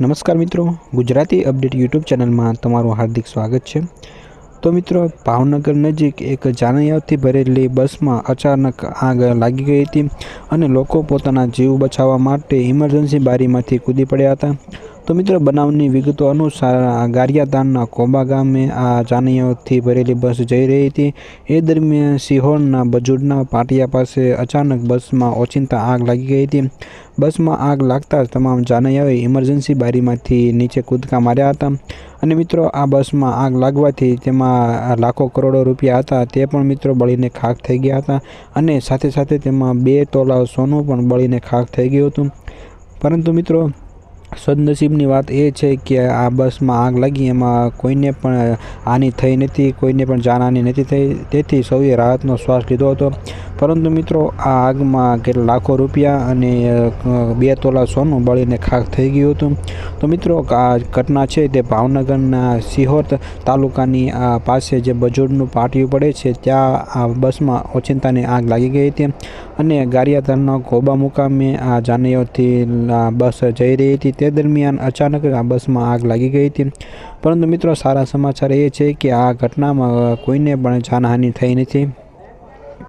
નમસ્કાર મિત્રો, Gujarati update YouTube ચેનલમાં તમારું હાર્દિક સ્વાગત છે. તો મિત્રો, ભાવનગર નજીક એક જાનૈયાઓથી ભરેલી બસમાં અચાનક આગ લાગી ગઈ હતી અને લોકો પોતાના જીવ બચાવવા માટે ઇમરજન્સી બારીમાંથી કૂદી પડ્યા હતા. તો મિત્રો, બનાવની વિગતો અનુસાર આ ગારિયાધાનના કોબા ગામે આ જાનૈયાઓથી ભરેલી બસ જઈ રહી હતી. એ દરમિયાન સિહોરના બજુડના પાટિયા પાસે અચાનક બસમાં ઓચિંતા આગ લાગી ગઈ હતી. બસમાં આગ લાગતા જ તમામ જાનૈયાઓએ ઇમરજન્સી બારીમાંથી નીચે કૂદકા માર્યા હતા. અને મિત્રો, આ બસમાં આગ લાગવાથી તેમાં લાખો કરોડો રૂપિયા હતા, તે પણ મિત્રો બળીને ખાખ થઈ ગયા હતા. અને સાથે સાથે તેમાં બે તોલા સોનું પણ બળીને ખાખ થઈ ગયું હતું. પરંતુ મિત્રો સદનસીબની વાત એ છે કે આ બસમાં આગ લાગી, એમાં કોઈને પણ હાની થઈ નથી, કોઈને પણ જાનહાની નથી થઈ. તેથી સૌએ રાહતનો શ્વાસ લીધો હતો. પરંતુ મિત્રો, આ આગમાં કેટલા લાખો રૂપિયા અને બે તોલા સોનું બળીને ખાખ થઈ ગયું હતું. તો મિત્રો, આ ઘટના છે તે ભાવનગરના સિહોર તાલુકાની આ પાસે જે બજોડનું પાટિયું પડે છે, ત્યાં આ બસમાં ઓચિંતાની આગ લાગી ગઈ હતી. અને ગારિયાધારના ખોબા મુકામે આ જાનૈયોથી આ બસ જઈ રહી હતી. તે દરમિયાન અચાનક આ બસમાં આગ લાગી ગઈ હતી. પરંતુ મિત્રો, સારા સમાચાર એ છે કે આ ઘટનામાં કોઈને પણ જાનહાનિ થઈ નથી.